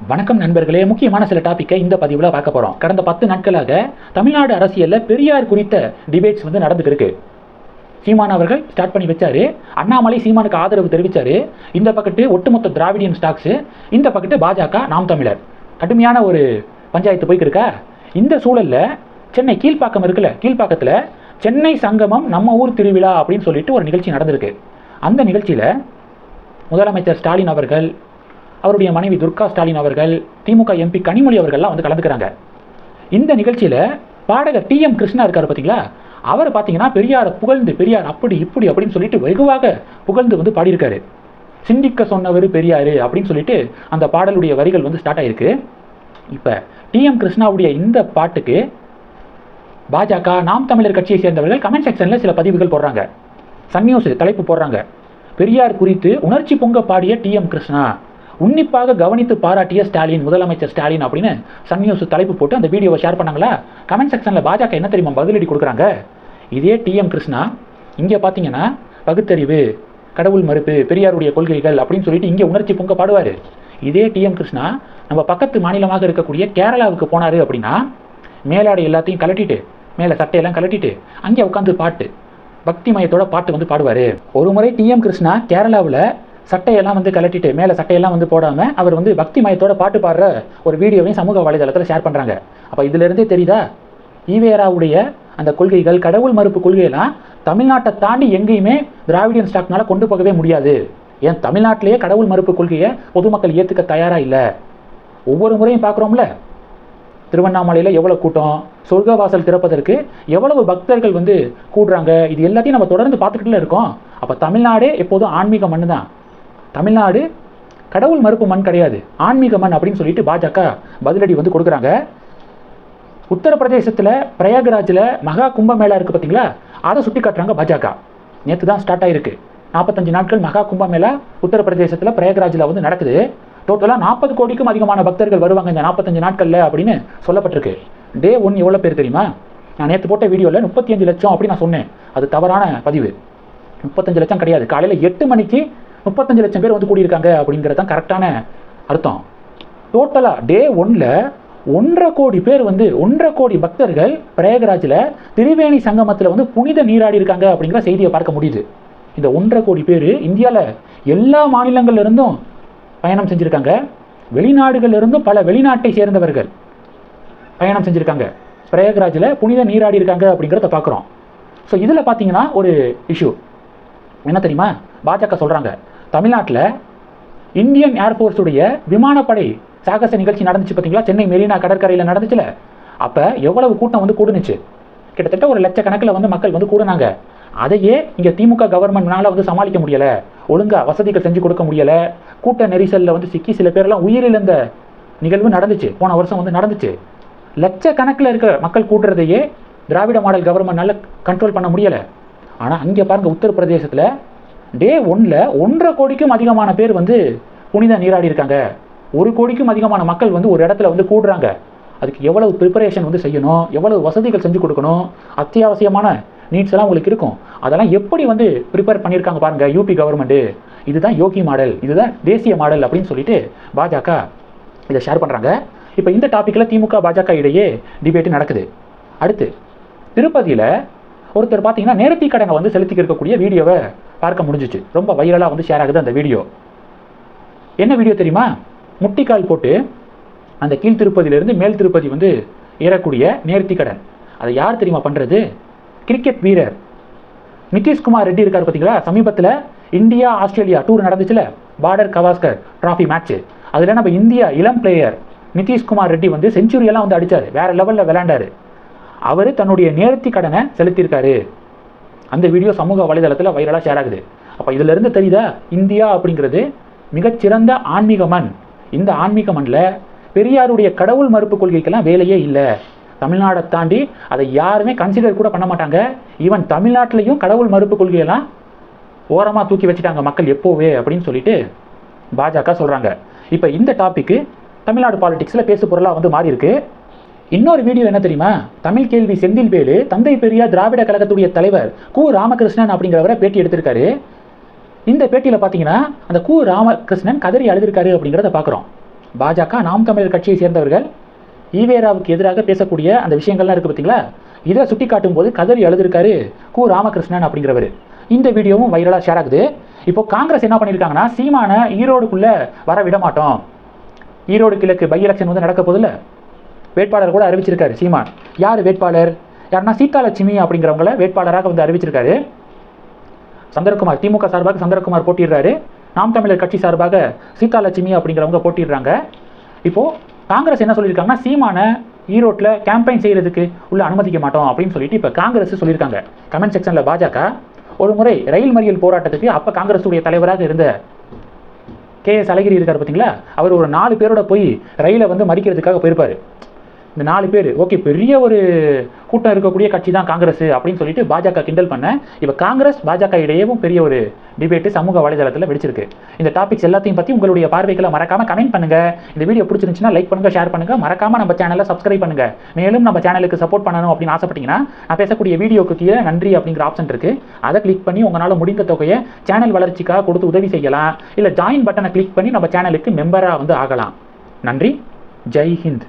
வணக்கம் நண்பர்களே. முக்கியமான சில டாப்பிக்கை இந்த பதிவில் பார்க்க போகிறோம் கடந்த பத்து நாட்களாக தமிழ்நாடு அரசியலில் பெரியார் குறித்த டிபேட்ஸ் வந்து நடந்துட்டு இருக்கு சீமான் அவர்கள் ஸ்டார்ட் பண்ணி வச்சாரு. அண்ணாமலை சீமானுக்கு ஆதரவு தெரிவிச்சாரு. இந்த பக்கத்து ஒட்டுமொத்த திராவிடியன் ஸ்டாக்ஸ் இந்த பக்கத்து பாஜக நாம் தமிழர். கடுமையான ஒரு பஞ்சாயத்து போய்க்கிருக்கா? இந்த சூழலில் சென்னை கீழ்ப்பாக்கம் இருக்குல்ல கீழ்ப்பாக்கத்தில் சென்னை சங்கமம் நம்ம ஊர் திருவிழா அப்படின்னு சொல்லிட்டு ஒரு நிகழ்ச்சி நடந்திருக்கு. அந்த நிகழ்ச்சியில் முதலமைச்சர் ஸ்டாலின் அவர்கள் அவருடைய மனைவி துர்கா ஸ்டாலின் அவர்கள் திமுக எம்பி கனிமொழி அவர்கள்லாம் வந்து கலந்துக்கிறாங்க. இந்த நிகழ்ச்சியில் பாடகர் டி எம் கிருஷ்ணா இருக்கார் பார்த்தீங்களா அவர் பார்த்தீங்கன்னா பெரியார் புகழ்ந்து பெரியார் அப்படி இப்படி அப்படின்னு சொல்லிட்டு வெகுவாக புகழ்ந்து வந்து பாடியிருக்காரு. சிந்திக்க சொன்னவர் பெரியார் அப்படின்னு சொல்லிட்டு அந்த பாடலுடைய வரிகள் வந்து ஸ்டார்ட் ஆயிருக்கு. இப்போ டி எம் கிருஷ்ணாவுடைய இந்த பாட்டுக்கு பாஜக நாம் தமிழர் கட்சியை சேர்ந்தவர்கள் கமெண்ட் செக்ஷனில் சில பதிவுகள் போடுறாங்க. சன் நியூஸ் தலைப்பு போடுறாங்க. பெரியார் குறித்து உணர்ச்சி பொங்க பாடிய டி எம் கிருஷ்ணா உன்னிப்பாக கவனித்து பாராட்டிய ஸ்டாலின் முதலமைச்சர் ஸ்டாலின் அப்படின்னு சன் நியூஸ் தலைப்பு போட்டு அந்த வீடியோவை ஷேர் பண்ணாங்களா? கமெண்ட் செக்ஷனில் பாஜக என்ன தெரியுமா பதிலடி கொடுக்குறாங்க? இதே டிஎம் கிருஷ்ணா இங்கே பார்த்தீங்கன்னா பகுத்தறிவு கடவுள் மறுப்பு பெரியாருடைய கொள்கைகள் அப்படின்னு சொல்லிட்டு இங்கே உணர்ச்சி பொங்க பாடுவார். இதே டிஎம் கிருஷ்ணா நம்ம பக்கத்து மாநிலமாக இருக்கக்கூடிய கேரளாவுக்கு போனார் அப்படின்னா மேலாடை எல்லாத்தையும் கலட்டிட்டு மேலே சட்டையெல்லாம் கலட்டிட்டு அங்கே உட்காந்து பாட்டு பக்தி மயத்தோட பாட்டு வந்து பாடுவார். ஒரு முறை டிஎம் கிருஷ்ணா கேரளாவில் சட்டையெல்லாம் வந்து கலட்டிட்டு மேலே சட்டையெல்லாம் வந்து போடாமல் அவர் வந்து பக்தி மயத்தோட பாட்டு பாடுற ஒரு வீடியோவையும் சமூக வலைதளத்தில் ஷேர் பண்ணுறாங்க அப்போ இதிலிருந்தே தெரியுதா? ஈவேராவுடைய அந்த கொள்கைகள் கடவுள் மறுப்பு கொள்கையெல்லாம் தமிழ்நாட்டை தாண்டி எங்கேயுமே திராவிடியன் ஸ்டாக்னால கொண்டு போகவே முடியாது. ஏன் தமிழ்நாட்டிலேயே கடவுள் மறுப்பு கொள்கையை பொதுமக்கள் ஏற்றுக்க தயாராக இல்லை? ஒவ்வொரு முறையும் பார்க்குறோம்ல திருவண்ணாமலையில் எவ்வளோ கூட்டம் சொர்க்கவாசல் திறப்பதற்கு எவ்வளவு பக்தர்கள் வந்து கூடுறாங்க இது எல்லாத்தையும் நம்ம தொடர்ந்து பார்த்துக்கிட்டுல இருக்கோம். அப்போ தமிழ்நாடே எப்போதும் ஆன்மீக மண்ணு தான் தமிழ்நாடு கடவுள் மறுப்பு மண் கிடையாது. ஆன்மீக மண் அப்படின்னு சொல்லிட்டு பாஜக பதிலடி வந்து கொடுக்குறாங்க. உத்தரப்பிரதேசத்தில் பிரயாகராஜில் மகா கும்பமேளா இருக்குது பார்த்தீங்களா அதை சுட்டி காட்டுறாங்க பாஜக. நேற்று தான் ஸ்டார்ட் ஆகிருக்கு நாற்பத்தஞ்சு நாட்கள் மகா கும்பமேளா உத்தரப்பிரதேசத்தில் பிரயாகராஜில் வந்து நடக்குது. டோட்டலாக நாற்பது கோடிக்கும் அதிகமான பக்தர்கள் வருவாங்க இந்த நாற்பத்தஞ்சு நாட்களில் அப்படின்னு சொல்லப்பட்டிருக்கு. டே ஒன் எவ்வளோ பேர் தெரியுமா? நான் நேற்று போட்ட வீடியோவில் முப்பத்தி அஞ்சு லட்சம் அப்படின்னு நான் சொன்னேன். அது தவறான பதிவு. முப்பத்தஞ்சு லட்சம் கிடையாது. காலையில் எட்டு மணிக்கு முப்பத்தஞ்சு லட்சம் பேர் வந்து கூடியிருக்காங்க அப்படிங்கிறது தான் கரெக்டான அர்த்தம். டோட்டலாக டே ஒன்ல ஒன்றரை கோடி பேர் வந்து ஒன்றரை கோடி பக்தர்கள் பிரயாகராஜில் திரிவேணி சங்கமத்தில் வந்து புனித நீராடி இருக்காங்க அப்படிங்கிற செய்தியை பார்க்க முடியுது. இந்த ஒன்றரை கோடி பேர் இந்தியாவில் எல்லா மாநிலங்கள்லேருந்தும் பயணம் செஞ்சுருக்காங்க. வெளிநாடுகளிலிருந்தும் பல வெளிநாட்டை சேர்ந்தவர்கள் பயணம் செஞ்சுருக்காங்க. பிரயாகராஜில் புனித நீராடி இருக்காங்க அப்படிங்கிறத பார்க்குறோம். ஸோ இதில் பார்த்தீங்கன்னா ஒரு இஷ்யூ என்ன தெரியுமா? பாஜக சொல்கிறாங்க தமிழ்நாட்டில் இந்தியன் ஏர்ஃபோர்ஸுடைய விமானப்படை சாகச நிகழ்ச்சி நடந்துச்சு பார்த்தீங்களா சென்னை மெரினா கடற்கரையில் நடந்துச்சுல. அப்போ எவ்வளவு கூட்டம் வந்து கூடுனுச்சு. கிட்டத்தட்ட ஒரு லட்சக்கணக்கில் வந்து மக்கள் வந்து கூடுனாங்க. அதையே இங்கே திமுக கவர்மெண்ட்னால வந்து சமாளிக்க முடியலை. ஒழுங்காக வசதிகள் செஞ்சு கொடுக்க முடியலை. கூட்ட நெரிசலில் வந்து சிக்கி சில பேர்லாம் உயிரிழந்த நிகழ்வு நடந்துச்சு. போன வருஷம் வந்து நடந்துச்சு. லட்சக்கணக்கில் இருக்கிற மக்கள் கூட்டுறதையே திராவிட மாடல் கவர்மெண்ட்னால கண்ட்ரோல் பண்ண முடியலை. ஆனால் அங்கே பாருங்கள் உத்தரப்பிரதேசத்தில் டே ஒன்றில் ஒன்றரை கோடிக்கும் அதிகமான பேர் வந்து புனித நீராடி இருக்காங்க. ஒரு கோடிக்கும் அதிகமான மக்கள் வந்து ஒரு இடத்துல வந்து கூடுறாங்க. அதுக்கு எவ்வளவு ப்ரிப்பரேஷன் வந்து செய்யணும்? எவ்வளவு வசதிகள் செஞ்சு கொடுக்கணும்? அத்தியாவசியமான நீட்ஸ் எல்லாம் உங்களுக்கு இருக்கும். அதெல்லாம் எப்படி வந்து ப்ரிப்பேர் பண்ணியிருக்காங்க பாருங்கள் யூபி கவர்மெண்ட்டு இதுதான் யோகி மாடல் இதுதான் தேசிய மாடல் அப்படின்னு சொல்லிட்டு பாஜக இதை ஷேர் பண்ணுறாங்க இப்போ இந்த டாப்பிக்கில் திமுக பாஜக இடையே டிபேட்டு நடக்குது. அடுத்து திருப்பதியில் ஒருத்தர் பார்த்தீங்கன்னா நேர்த்தி கடனை வந்து செலுத்திக்க இருக்கக்கூடிய வீடியோவை பார்க்க முடிஞ்சிச்சு. ரொம்ப வைரலாக வந்து ஷேர் ஆகுது அந்த வீடியோ என்ன வீடியோ தெரியுமா? முட்டிக்கால் போட்டு அந்த கீழ் திருப்பதியிலிருந்து மேல் திருப்பதி வந்து ஏறக்கூடிய நேர்த்தி கடன் அதை யார் தெரியுமா பண்ணுறது கிரிக்கெட் வீரர். நிதிஷ்குமார் ரெட்டி இருக்கார் பார்த்தீங்களா? சமீபத்தில் இந்தியா ஆஸ்திரேலியா டூர் நடந்துச்சுல? பார்டர் கவாஸ்கர் ட்ராஃபி மேட்ச் அதில் நம்ம இந்தியா இளம் பிளேயர் நிதிஷ்குமார் ரெட்டி வந்து செஞ்சுரியெல்லாம் வந்து அடித்தார் வேறு லெவலில் விளையாண்டாரு. அவர் தன்னுடைய நேர்த்தி கடனை செலுத்தியிருக்காரு. அந்த வீடியோ சமூக வலைதளத்தில் வைரலாக ஷேர் ஆகுது. அப்போ இதிலிருந்து தெரியுதா? இந்தியா அப்படிங்கிறது மிகச்சிறந்த ஆன்மீக மண். இந்த ஆன்மீக மண்ணில் பெரியாருடைய கடவுள் மறுப்பு கொள்கைக்கெல்லாம் வேலையே இல்லை. தமிழ்நாடை தாண்டி அதை யாருமே கன்சிடர் கூட பண்ண மாட்டாங்க. ஈவன் தமிழ்நாட்டிலையும் கடவுள் மறுப்பு கொள்கையெல்லாம் ஓரமாக தூக்கி வச்சுட்டாங்க மக்கள் எப்போவே அப்படின்னு சொல்லிட்டு பாஜக சொல்கிறாங்க இப்போ இந்த டாப்பிக்கு தமிழ்நாடு பாலிடிக்ஸில் பேசு பொருளாக வந்து மாறி இருக்குது இன்னொரு வீடியோ என்ன தெரியுமா? தமிழ் கேள்வி செந்தில்வேலு தந்தை பெரியார் திராவிட கழகத்துடைய தலைவர் கு ராமகிருஷ்ணன் அப்படிங்கிறவரை பேட்டி எடுத்திருக்காரு. இந்த பேட்டியில் பார்த்தீங்கன்னா அந்த கு ராமகிருஷ்ணன் கதறி அழுதிருக்காரு அப்படிங்கிறத பார்க்குறோம் பாஜக நாம் தமிழர் கட்சியை சேர்ந்தவர்கள் ஈவேராவுக்கு எதிராக பேசக்கூடிய அந்த விஷயங்கள்லாம் இருக்குது பார்த்தீங்களா இதை சுட்டி காட்டும் போது கதறி எழுதிருக்காரு கு ராமகிருஷ்ணன் அப்படிங்கிறவர். இந்த வீடியோவும் வைரலாக ஷேர் ஆகுது. இப்போ காங்கிரஸ் என்ன பண்ணியிருக்காங்கன்னா சீமான ஈரோடுக்குள்ளே வர விட மாட்டோம். ஈரோடு கிழக்கு பை எலெக்ஷன் வந்து நடக்க போதில்ல வேட்பாளர் கூட அறிவிச்சிருக்காரு சீமான். யார் வேட்பாளர்? யாருன்னா சீதாலட்சுமி அப்படிங்கிறவங்கள வேட்பாளராக வந்து அறிவிச்சிருக்காரு. சந்திரகுமார் திமுக சார்பாக சந்திரகுமார் போட்டிடுறாரு. நாம் தமிழர் கட்சி சார்பாக சீதாலட்சுமி அப்படிங்கிறவங்க போட்டிடுறாங்க. இப்போது காங்கிரஸ் என்ன சொல்லியிருக்காங்கன்னா சீமான ஈரோட்டில் கேம்பெயின் செய்கிறதுக்கு உள்ள அனுமதிக்க மாட்டோம் அப்படின்னு சொல்லிட்டு இப்போ காங்கிரஸ் சொல்லியிருக்காங்க. கமெண்ட் செக்ஷனில் பாஜக ஒரு முறை ரயில் மறியல் போராட்டத்துக்கு அப்போ காங்கிரஸுடைய தலைவராக இருந்த கே எஸ் அழகிரி இருக்கார் பார்த்தீங்களா அவர் ஒரு நாலு பேரோட போய் ரயிலை வந்து மறிக்கிறதுக்காக போயிருப்பார். இந்த நாலு பேர் ஓகே பெரிய ஒரு கூட்டம் இருக்கக்கூடிய கட்சி தான் காங்கிரஸ் அப்படின்னு சொல்லிட்டு பாஜக கிண்டல் பண்ண இப்போ காங்கிரஸ் பாஜக இடையேவும் பெரிய ஒரு டிபேட்டு சமூக வலைதளத்தில் வெடிச்சிருக்கு. இந்த டாபிக்ஸ் எல்லாத்தையும் பற்றி உங்களுடைய பார்வைகளை மறக்காம கமெண்ட் பண்ணுங்க. இந்த வீடியோ பிடிச்சிருந்துச்சுன்னா லைக் பண்ணுங்க ஷேர் பண்ணுங்க. மறக்காம நம்ம சேனலை சப்ஸ்கிரைப் பண்ணுங்க. மேலும் நம்ம சேனலுக்கு சப்போர்ட் பண்ணணும் அப்படின்னு ஆசைப்பட்டீங்கன்னா நான் பேசக்கூடிய வீடியோக்கு கீழே நன்றி அப்படிங்கிற ஆப்ஷன் இருக்கு. அதை கிளிக் பண்ணி உங்களால் முடிந்த தொகையை சேனல் வளர்ச்சிக்காக கொடுத்து உதவி செய்யலாம். இல்லை ஜாயின் பட்டனை கிளிக் பண்ணி நம்ம சேனலுக்கு மெம்பராக வந்து ஆகலாம். நன்றி. ஜெய் ஹிந்த்.